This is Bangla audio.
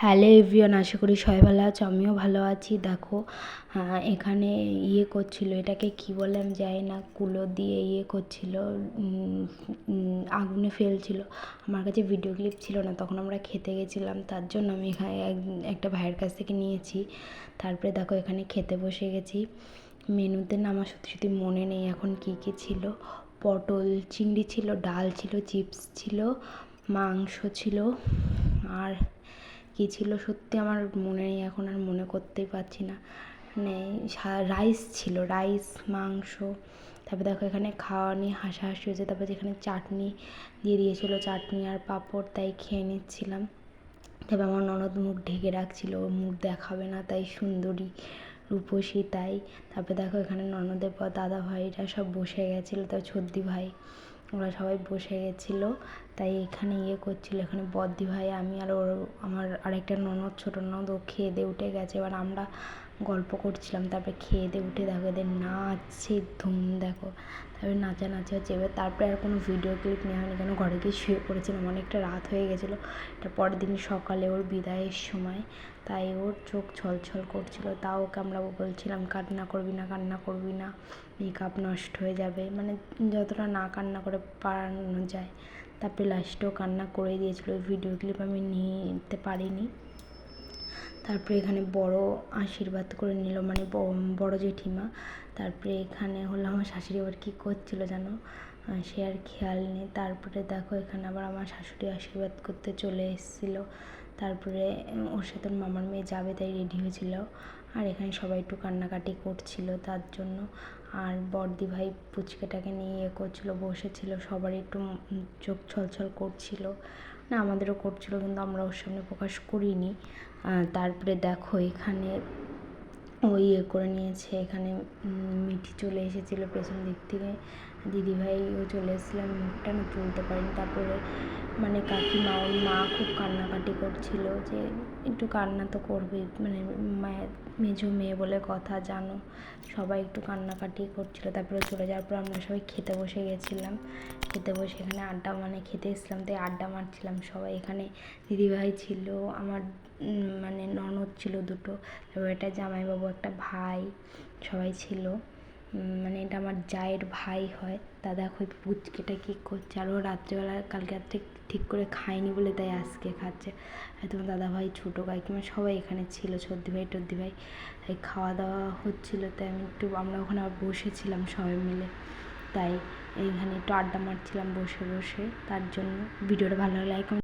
হ্যালো এভরিওয়ান, আশা করি সবাই ভালো আছো, আমিও ভালো আছি। দেখো এখানে ইয়ে করছিল, এটাকে কি বলে আমি জানি না, কুলো দিয়ে ইয়ে করছিল আগুনে ফেলছিল। আমার কাছে ভিডিও ক্লিপ ছিল না, তখন আমরা খেতে গেছিলাম, তার জন্য আমি এখানে এক- একটা ভাইয়ের কাছ থেকে নিয়েছি। তারপরে দেখো, এখানে খেতে বসে গেছি। মেনুতে না আমার সত্যি সত্যি মনে নেই এখন কি কি ছিল। পটল চিংড়ি ছিল, ডাল ছিল, চিপস ছিল, মাংস ছিল, আর কী ছিল সত্যি আমার মনে নেই, এখন আর মনে করতেই পারছি না। মানে রাইস ছিল রাইস মাংস, তারপর দেখো এখানে খাওয়া নিয়ে হাসাহাসি হয়েছে, তারপর যেখানে চাটনি দিয়ে দিয়েছিলো, চাটনি আর পাঁপড়, তাই খেয়ে নিচ্ছিলাম। তবে আমার ননদ মুখ ঢেকে রাখছিল মুখ দেখাবে না, তাই সুন্দরী, রূপসী তাই। তারপরে দেখো এখানে ননদের পর দাদা ভাইরা সব বসে গেছিল তার ছর্দি ভাই ওরা সবাই বসে গেছিল, তাই এখানে ইয়ে করছিল, এখানে বদ্দি ভাই, আমি আর ওর, আমার আরেকটা ননদ, ছোটো ননদ, ও খেয়ে দিয়ে উঠে গেছে। এবার আমরা গল্প করছিলাম, তারপরে খেয়ে দিয়ে উঠে দেখো এদের নাচছে, ধুম দেখো। তারপরে নাচানাচি হচ্ছে, এবার তারপরে আর কোনো ভিডিও ক্লিপ নেওয়া হয়নি, কেন ঘরে গিয়ে শুয়ে পড়েছিলাম অনেকটা রাত হয়ে গেছিল। এটা পরের দিন সকালে ওর বিদায়ের সময়, তাই ওর চোখ ছলছল করছিল। তাও ওকে আমরা বলছিলাম, কান্না করবি না, কান্না করবি না মেকআপ নষ্ট হয়ে যাবে। মানে যতটা না কান্না করে পারানো যায়, তারপরে লাস্টেও কান্না করে দিয়েছিলো। ভিডিও ক্লিপ আমি নিতে পারিনি। তারপরে এখানে বড় আশীর্বাদ করে নিল মানে বড় জেঠিমা। তারপরে এখানে হলো আমার শাশুড়ি আবার কী করছিল জানো? সে আর খেয়াল নেই। তারপরে দেখো, এখানে আবার আমার শাশুড়ি আশীর্বাদ করতে চলে এসেছিল। তারপরে ওর সাথে মামার মেয়ে যাবে, তাই রেডি হয়েছিল। আর এখানে সবাই একটু কান্নাকাটি করছিল তার জন্য। আর বড়দি ভাই পুচকেটাকে নিয়ে ইয়ে করছিল, বসেছিল, সবারই একটু চোখ ছলছল করছিল। না, আমাদেরও করছিল, কিন্তু আমরা ওর সামনে প্রকাশ করিনি। তারপরে দেখো, এখানে ও ইয়ে করে নিয়েছে, এখানে মিঠি চলে এসেছিল পেছন দিক থেকে। দিদিভাইও চলে এসেছিলেন মুখটা আমি তুলতে পারিনি। তারপরে মানে কাকিমা, ওর মা খুব কান্নাকাটি করছিল যে, একটু কান্না তো করবেই। মানে মায়ের মেজো মেয়ে বলে কথা, জানো? সবাই একটু কান্নাকাটি করছিল। তারপরে চলে যাওয়ার পর আমরা সবাই খেতে বসে গেছিলাম। খেতে বসে এখানে আড্ডা মানে খেতে এসেছিলাম, তাই আড্ডা মারছিলাম সবাই। এখানে দিদিভাই ছিল, আমার মানে ননদ ছিল দুটো। তারপর একটা জামাইবাবু, একটা ভাই, সবাই ছিল। মানে এটা আমার জায়ের ভাই হয়। দাদা ওই পুচকেটা কী করছে? আর ও রাত্রেবেলা, কালকে রাত্রে ঠিক করে খায়নি বলে তাই আজকে খাচ্ছে। হয়তো দাদা ভাই ছোটো কাকিমা সবাই এখানে ছিল, সর্দি ভাই, টর্দি ভাই। তাই খাওয়া দাওয়া হচ্ছিল, তাই আমি একটু, আমরা ওখানে আবার বসেছিলাম সবাই মিলে। তাই এইখানে একটু আড্ডা মারছিলাম বসে বসে। তার জন্য ভিডিওটা ভালো লাইক